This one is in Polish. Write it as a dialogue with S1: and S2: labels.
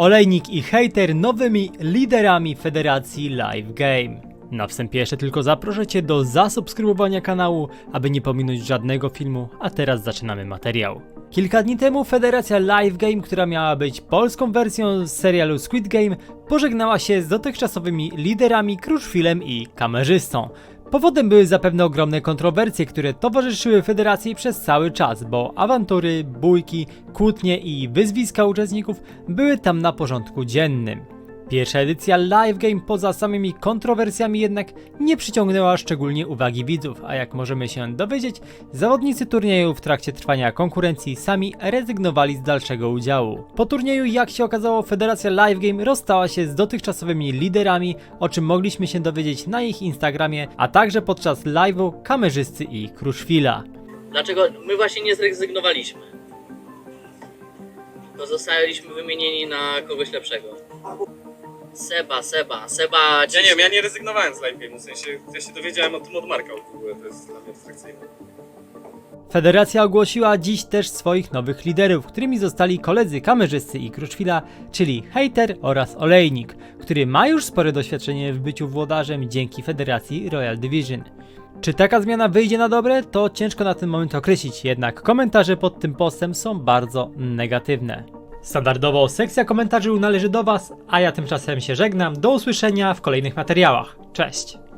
S1: Olejnik i Hater nowymi liderami Federacji Live Game. Na wstępie jeszcze tylko zaproszę Cię do zasubskrybowania kanału, aby nie pominąć żadnego filmu, a teraz zaczynamy materiał. Kilka dni temu Federacja Live Game, która miała być polską wersją serialu Squid Game, pożegnała się z dotychczasowymi liderami Kruszwilem i kamerzystą. Powodem były zapewne ogromne kontrowersje, które towarzyszyły federacji przez cały czas, bo awantury, bójki, kłótnie i wyzwiska uczestników były tam na porządku dziennym. Pierwsza edycja Live Game poza samymi kontrowersjami jednak nie przyciągnęła szczególnie uwagi widzów, a jak możemy się dowiedzieć, zawodnicy turnieju w trakcie trwania konkurencji sami rezygnowali z dalszego udziału. Po turnieju, jak się okazało, Federacja Live Game rozstała się z dotychczasowymi liderami, o czym mogliśmy się dowiedzieć na ich Instagramie, a także podczas live'u kamerzysty i Kruszwila.
S2: Dlaczego my właśnie nie zrezygnowaliśmy? To zostaliśmy wymienieni na kogoś lepszego. Seba, Seba, Seba.
S3: Ja nie wiem, ja nie rezygnowałem z live game'u, w sensie ja się dowiedziałem o tym od Marka w ogóle, to jest dla mnie abstrakcyjne.
S1: Federacja ogłosiła dziś też swoich nowych liderów, którymi zostali koledzy kamerzysty i Kruszwila, czyli Hater oraz Olejnik, który ma już spore doświadczenie w byciu włodarzem dzięki Federacji Royal Division. Czy taka zmiana wyjdzie na dobre, to ciężko na ten moment określić, jednak komentarze pod tym postem są bardzo negatywne. Standardowo sekcja komentarzy należy do Was, a ja tymczasem się żegnam. Do usłyszenia w kolejnych materiałach. Cześć!